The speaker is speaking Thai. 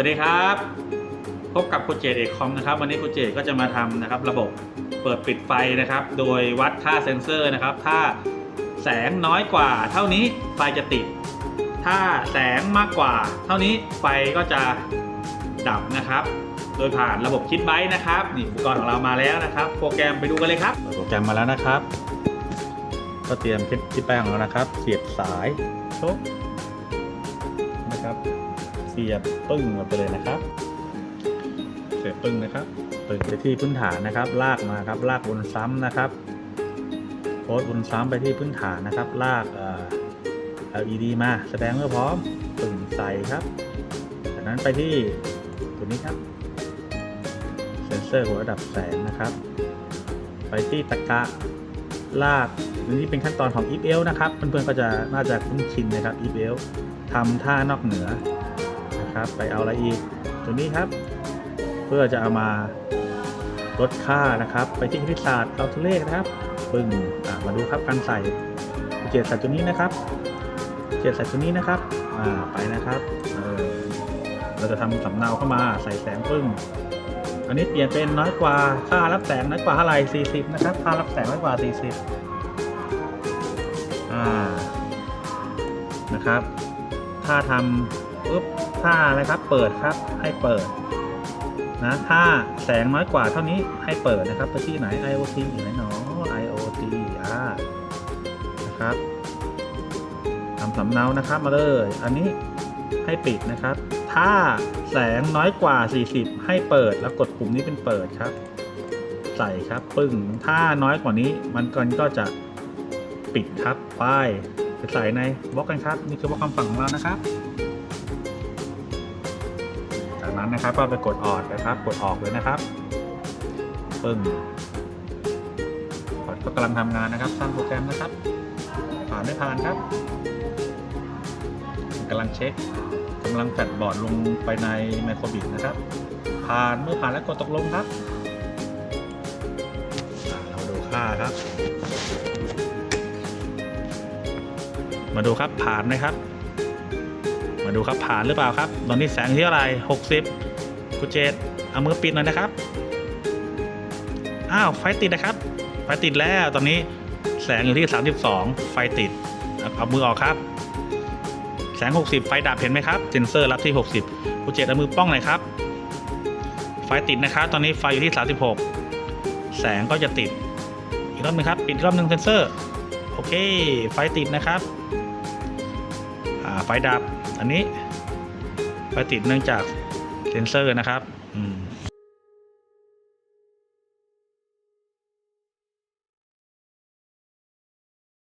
วัสดีครับ พบกับโคเจตเอกคอมนะครับ วันนี้โคเจตก็จะมาทำนะครับ ระบบเปิดปิดไฟนะครับ โดยวัดค่าเซ็นเซอร์นะครับ ถ้าแสงน้อยกว่าเท่านี้ไฟจะติด ถ้าแสงมากกว่า เท่านี้ไฟก็จะดับนะครับ โดยผ่านระบบคิดไบต์นะครับนี่อุปกรณ์ของเรามาแล้วนะครับ โปรแกรมไปดูกันเลยครับโปรแกรมมาแล้วนะครับ ก็เตรียมคิดคิดแป้งของเรานะครับ เสียบสายชกนะครับ สียบปึ้งมาไปเลยนะครับ เสียบปึ้งนะครับปึ้งไปที่พื้นฐานนะครับ ลากมาครับ ลากวนซ้ำนะครับโพสต์วนซ้ำไปที่พื้นฐานนะครับ ลากเอ่อ LED มาแสดงเมื่อพร้อมปึ่งใส่ครับ จากนั้นไปที่ตัวนี้ครับเซนเซอร์หัวระดับแสงนะครับ ไปที่ตะกะลากอันนี้เป็นขั้นตอนของ if else นะครับ เพื่อนๆก็จะน่าจะคุ้นชินนะครับ if else ทำท่านอกเหนือ นะครับ ไปเอาอะไรอีกตัวนี้ครับ เพื่อจะเอามาลดค่านะครับ ไปที่คณิตศาสตร์เอาตัวเลขนะครับปึ้งมาดูครับการใส่เจ็ดใส่ตัวนี้นะครับเจ็ดใส่ตัวนี้นะครับไปนะครับเเราจะทำสำเนาเข้ามาใส่แสงปึ้งอันนี้เปลี่ยนเป็นน้อยกว่าค่ารับแสงน้อยกว่าเท่าไหร่40 นะครับ ค่ารับแสงน้อยกว่า 40อ่านะครับ ถ้าทำ ปุ๊บถ้าอะไรครับ เปิดครับ ให้เปิดนะถ้าแสงน้อยกว่าเท่านี้ให้เปิดนะครับไปที่ไหน IoT อยู่ไหนหนอ IoT อ่านะครับทำสำเนานะครับมาเลย อันนี้ให้ปิดนะครับ ถ้าแสงน้อยกว่า 40 ให้เปิดแล้วกดปุ่มนี้เป็นเปิดครับ ใส่ครับปึ้งถ้าน้อยกว่านี้มันก็จะปิดครับป้ายไปใส่ในบล็อกกันครับ นี่คือบล็อกคำสั่งของเรานะครับ จากนั้นนะครับ ก็ไปกดออดนะครับ กดออกเลยนะครับปึ้งพอร์ตก็กำลังทำงานนะครับสร้างโปรแกรมนะครับ ผ่านไม่ผ่านครับกำลังเช็คกำลังแฟดบอร์ดลงไปในไมโครบิตนะครับ ผ่านเมื่อผ่านแล้วกดตกลงครับเราดูค่าครับ มาดูครับผ่านไหมครับ มาดูครับผ่านหรือเปล่าครับ ตอนนี้แสงที่เท่าไหร่หกสิบกุเจตเอามือปิดหน่อยนะครับอ้าวไฟติดนะครับ ไฟติดแล้วตอนนี้แสงอยู่ที่ 32 ไฟติดเอามือออกครับ แสง 60 ไฟดับเห็นไหมครับเซนเซอร์รับที่ 60กูเจตเอามือป้องหน่อยครับ ไฟติดนะครับ ตอนนี้ไฟอยู่ที่ 36 แสงก็จะติด อีกรอบหนึงครับ ปิดอีกรอบหนึงเซนเซอร์ โอเค ไฟติดนะครับอ่าไฟดับ อันนี้ไปติดเนื่องจากเซนเซอร์นะครับ อืม